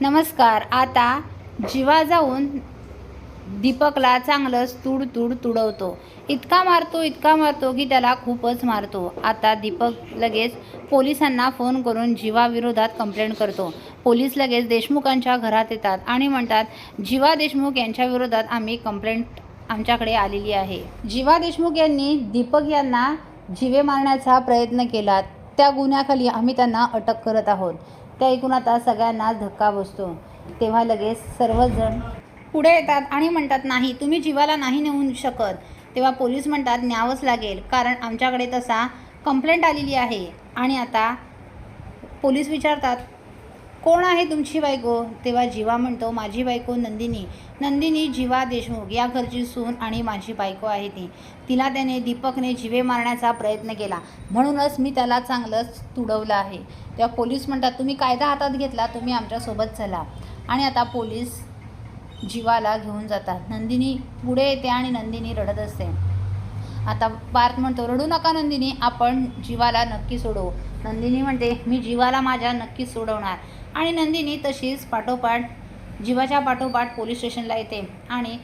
नमस्कार आता जीवा जाऊन दीपकला चांगलंच तुड तुड तुडवतो. इतका मारतो इतका मारतो की त्याला खूपच मारतो. आता दीपक लगेच पोलिसांना फोन करून जीवाविरोधात कंप्लेंट करतो. पोलीस लगेच देशमुखांच्या घरात येतात आणि म्हणतात जीवा देशमुख यांच्या विरोधात आम्ही कंप्लेंट आमच्याकडे आलेली आहे. जीवा देशमुख यांनी दीपक यांना जीवे मारण्याचा प्रयत्न केला. त्या गुन्ह्याखाली आम्ही त्यांना अटक करत आहोत. त्या ऐकून आता सगळ्यांना धक्का बसतो. तेव्हा लगेच सर्वजण पुढे येतात आणि म्हणतात नाही तुम्ही जीवाला नाही नेऊ शकत. तेव्हा पोलीस म्हणतात न्यावंच लागेल कारण आमच्याकडे तसा कंप्लेंट आलेली आहे. आणि आता पोलीस विचारतात कोण आहे तुमची बायको? तेव्हा जीवा म्हणतो माझी बायको नंदिनी. नंदिनी जीवा देशमुख या घरची सून आणि माझी बायको आहे ती. तिला त्याने दीपकने जीवे मारण्याचा प्रयत्न केला. म्हणूनच मी त्याला चांगलंच तुडवलं आहे. तेव्हा पोलीस म्हणतात तुम्ही कायदा हातात घेतला तुम्ही आमच्यासोबत चला. आणि आता पोलीस जीवाला घेऊन जातात. नंदिनी पुढे येते आणि नंदिनी रडत असते. आता पार्थ म्हणतो रडू नका नंदिनी आपण जीवाला नक्की सोडवू. नंदिनी म्हणते मी जीवाला माझ्या नक्की सोडवणार. आणि नंदिनी तशीच पाठोपाठ जीवाच्या पाठोपाठ पोलीस स्टेशनला येते. आणि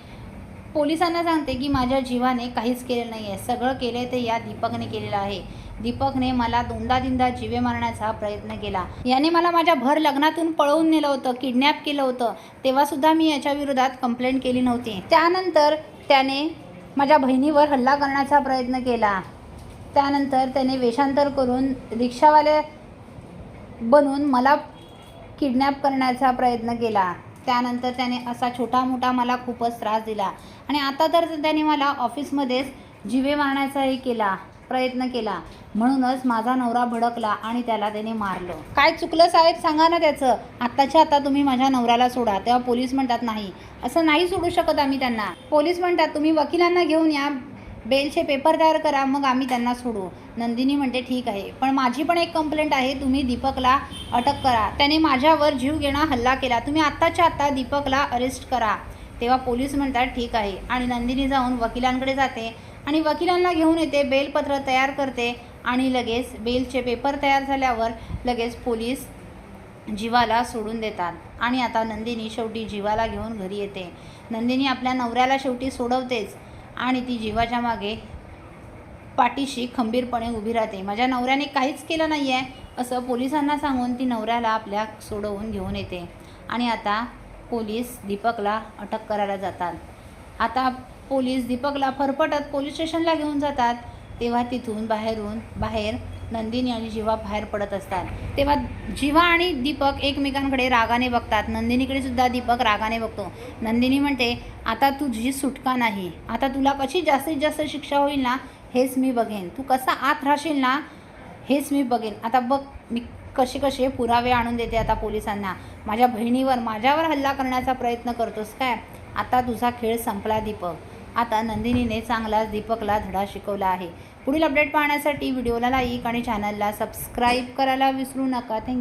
पोलिसांना सांगते की माझ्या जीवाने काहीच केलेलं नाही आहे सगळं केलं आहे ते या दीपकने केलेलं आहे. दीपकने मला दोनदा तीनदा जीवे मारण्याचा प्रयत्न केला. याने मला माझ्या भर लग्नातून पळवून नेलं होतं किडनॅप केलं होतं. तेव्हासुद्धा मी याच्या विरोधात कंप्लेंट केली नव्हती. त्यानंतर त्याने माझ्या बहिणीवर हल्ला करण्याचा प्रयत्न केला. त्यानंतर त्याने वेषांतर करून रिक्षावाले बनून मला किडनॅप करण्याचा प्रयत्न केला. त्यानंतर त्याने असा छोटा मोठा मला खूपच त्रास दिला. आणि आता तर त्याने मला ऑफिसमध्येच जिवे मारण्याचाही केला प्रयत्न केला. म्हणूनच माझा नवरा भडकला आणि त्याला त्याने मारलं. काय चुकलं साहेब? सांगा ना त्याचं. आत्ताच्या आता तुम्ही माझ्या नवऱ्याला सोडा. तेव्हा पोलीस म्हणतात नाही. असं नाही सोडू शकत आम्ही त्यांना. पोलीस म्हणतात तुम्ही वकिलांना घेऊन या. बेलचे पेपर तयार करा मग आम्ही त्यांना सोडू. नंदिनी म्हणते ठीक आहे. पण माझी पण एक कंप्लेंट आहे तुम्ही दीपकला अटक करा. त्याने माझ्यावर जीव घेणा हल्ला केला. तुम्ही आत्ताच्या आत्ता दीपकला अरेस्ट करा. तेव्हा पोलीस म्हणतात ठीक आहे. आणि नंदिनी जाऊन वकिलांकडे जाते आणि वकिलांना घेऊन येते बेलपत्र तयार करते आणि लगेच बेलचे पेपर तयार झाल्यावर लगेच पोलीस जीवाला सोडून देतात. आणि आता नंदिनी शेवटी जीवाला घेऊन घरी येते. नंदिनी आपल्या नवऱ्याला शेवटी सोडवतेच. आणि ती जीवाच्या मागे पाठीशी खंबीरपणे उभी राहते. माझ्या नवऱ्याने काहीच केलं नाही आहे असं पोलिसांना सांगून ती नवऱ्याला आपल्या सोडवून घेऊन येते. आणि आता पोलीस दीपकला अटक करायला जातात. आता पोलीस दीपकला फरफटत पोलीस स्टेशनला घेऊन जातात. तेव्हा तिथून बाहेरून बाहेर नंदिनी आणि जीवा बाहेर पडत असतात. तेव्हा जीवा आणि दीपक एकमेकांकडे रागाने बघतात. नंदिनीकडे सुद्धा दीपक रागाने बघतो. नंदिनी म्हणते आता तुझी सुटका नाही. आता तुला कशी जास्तीत जास्त शिक्षा होईल ना हेच मी बघेन. तू कसा आत राहशील ना हेच मी बघेन. आता बघ मी कसे कसे पुरावे आणून देते आता पोलिसांना. माझ्या बहिणीवर माझ्यावर हल्ला करण्याचा प्रयत्न करतोस काय? आता तुझा खेळ संपला दीपक. आता नंदिनीने चांगलाच दीपकला धडा शिकवला आहे. पुढील अपडेट पाहण्यासाठी व्हिडिओला लाईक आणि चॅनलला सबस्क्राईब करायला विसरू नका. थँक्यू